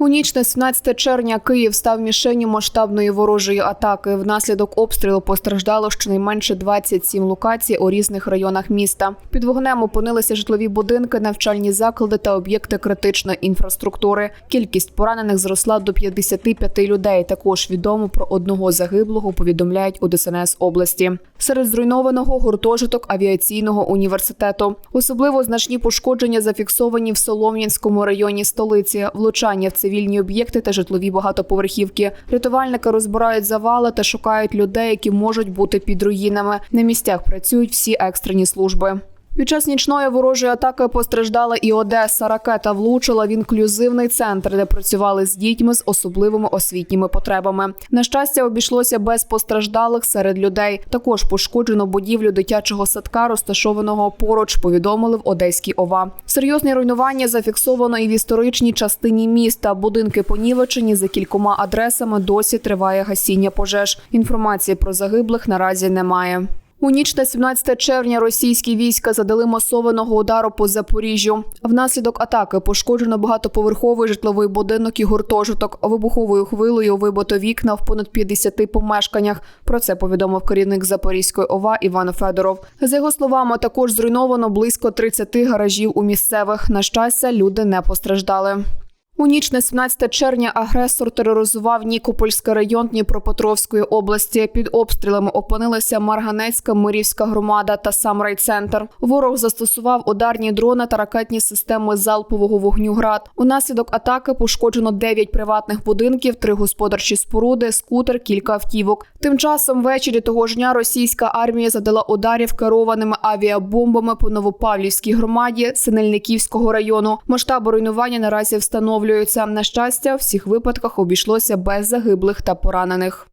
У ніч на 17 червня Київ став мішенню масштабної ворожої атаки. Внаслідок обстрілу постраждало щонайменше 27 локацій у різних районах міста. Під вогнем опинилися житлові будинки, навчальні заклади та об'єкти критичної інфраструктури. Кількість поранених зросла до 55 людей. Також відомо про одного загиблого. Повідомляють у ДСНС області. Серед зруйнованого гуртожиток авіаційного університету. Особливо значні пошкодження зафіксовані в Солом'янському районі столиці. Влучання в цивільні об'єкти та житлові багатоповерхівки. Рятувальники розбирають завали та шукають людей, які можуть бути під руїнами. На місцях працюють всі екстрені служби. Під час нічної ворожої атаки постраждала і Одеса. Ракета влучила в інклюзивний центр, де працювали з дітьми з особливими освітніми потребами. На щастя, обійшлося без постраждалих серед людей. Також пошкоджено будівлю дитячого садка, розташованого поруч. Повідомили в Одеській ОВА. Серйозні руйнування зафіксовано і в історичній частині міста. Будинки понівечені за кількома адресами. Досі триває гасіння пожеж. Інформації про загиблих наразі немає. У ніч на 17 червня російські війська задали масованого удару по Запоріжжю. Внаслідок атаки пошкоджено багатоповерховий житловий будинок і гуртожиток. Вибуховою хвилею вибито вікна в понад 50 помешканнях. Про це повідомив керівник Запорізької ОВА Іван Федоров. За його словами, також зруйновано близько 30 гаражів у місцевих. На щастя, люди не постраждали. У ніч на 17 червня агресор тероризував Нікопольський район Дніпропетровської області. Під обстрілами опинилася Марганецька Мирівська громада та сам райцентр. Ворог застосував ударні дрони та ракетні системи залпового вогню град. Унаслідок атаки пошкоджено 9 приватних будинків, 3 господарчі споруди, скутер, кілька автівок. Тим часом ввечері того ж дня російська армія задала ударів керованими авіабомбами по Новопавлівській громаді Синельниківського району. Масштаби руйнування наразі встановлюються. На щастя, в всіх випадках обійшлося без загиблих та поранених.